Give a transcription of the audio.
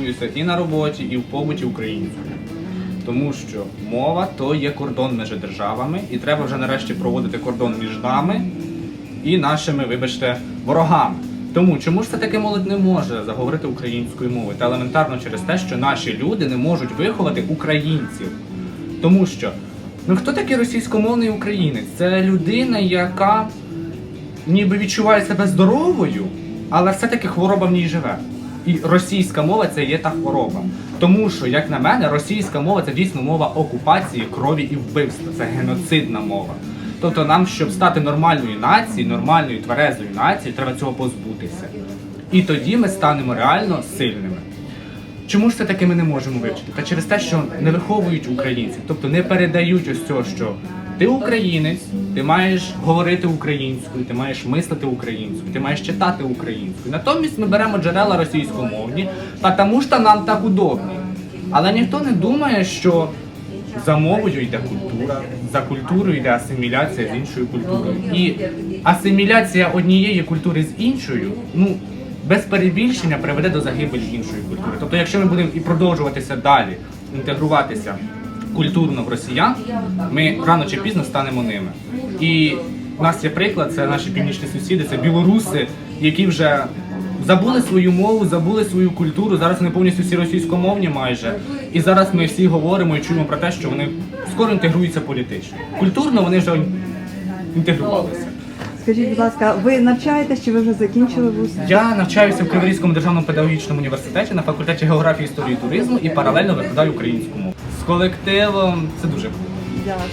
спілкуюся і на роботі, і в побуті українською. Тому що мова то є кордон між державами, і треба вже нарешті проводити кордон між нами і нашими, вибачте, ворогами. Тому чому ж все таки молодь не може заговорити українською мовою? Та елементарно через те, що наші люди не можуть виховати українців. Тому що ну хто такий російськомовний українець? Це людина, яка ніби відчуває себе здоровою, але все-таки хвороба в ній живе. І російська мова це є та хвороба. Тому що, як на мене, російська мова це дійсно мова окупації, крові і вбивства. Це геноцидна мова. Тобто нам, щоб стати нормальною нацією, нормальною тверезою нацією, треба цього позбутися. І тоді ми станемо реально сильними. Чому ж це таки ми не можемо вивчити? Та через те, що не виховують українців, тобто не передають ось цього, що ти українець, ти маєш говорити українською, ти маєш мислити українською, ти маєш читати українською. Натомість ми беремо джерела російськомовні, тому що нам так удобні. Але ніхто не думає, що за мовою йде культура, за культурою йде асиміляція з іншою культурою. І асиміляція однієї культури з іншою, ну без перебільшення приведе до загибелі іншої культури. Тобто, якщо ми будемо і продовжуватися далі інтегруватися культурно в росіян, ми рано чи пізно станемо ними. І в нас є приклад, це наші північні сусіди, це білоруси, які вже забули свою мову, забули свою культуру. Зараз вони повністю всі російськомовні майже. І зараз ми всі говоримо і чуємо про те, що вони скоро інтегруються політично. Культурно вони вже інтегрувалися. Скажіть, будь ласка, ви навчаєтесь чи ви вже закінчили вуз? Я навчаюся в Криворізькому державному педагогічному університеті на факультеті географії, історії туризму і паралельно викладаю українську мову. З колективом це дуже круто. Дякую.